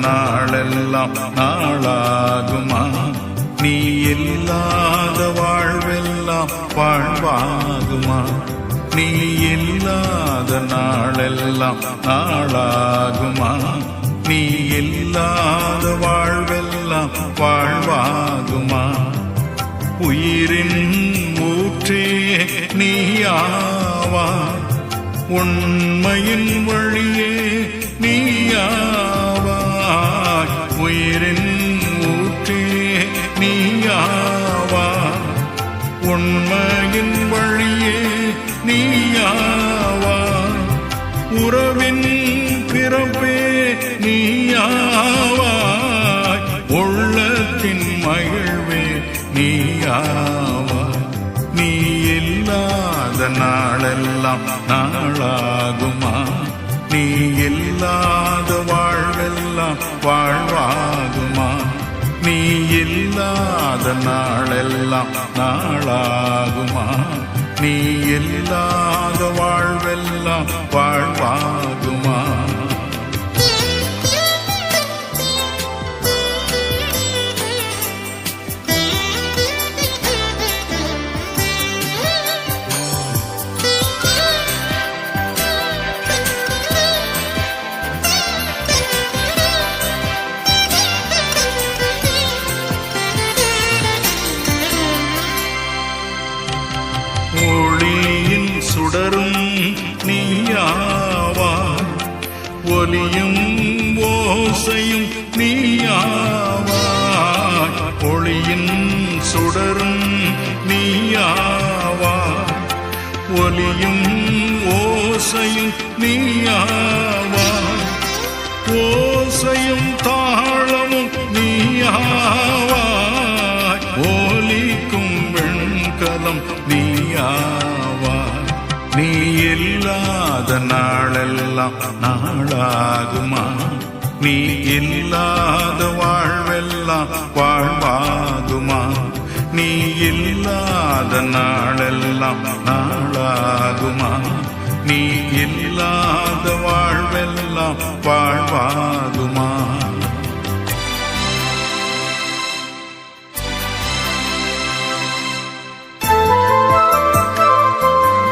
நாளெல்லாம் நாளாகுமா? நீ இல்லாத வாழ்வெல்லாம் வாழ்வாகுமா? நீ இல்லாத நாளெல்லாம் நாளாகுமா? நீ இல்லாத வாழ்வெல்லாம் வாழ்வாகுமா? உயிரின் ஊற்றே நீயாவா உண்மையின் வழியே நீயாவா? உறவின் பிறப்பே நீயாவாய் உள்ளத்தின் மகிழ்வே நீயாவாய் நீ இல்லாத நாளெல்லாம் நாளாகுமா? நீ இல்லாத வாழ்வெல்லாம் வாழ்வாகுமா? நீ இல்லாத நாளெல்லாம் நாளாகுமா? நீ எல்லாக வாழ்வெல்லாம் வாழ்வாகுமா? சுடரும் நீயாவாய் ஒலியும் ஓசையும் நீயாவாய் ஒளியின் சுடரும் நீயாவாய் ஒலியும் ஓசையும் நீயாவாய் ஓசையும் தாளமும் நீயாவாய் ஓலிக்கும் வெண்கலம் நீயா நீ இல்லாத நாளெல்லாம் நாளாகுமா? நீ இல்லாத வாழ்வெல்லாம் வாழ்வாகுமா? நீ இல்லாத நாளெல்லாம் நாளாகுமா? நீ இல்லாத வாழ்வெல்லாம் வாழ்வாகுமா?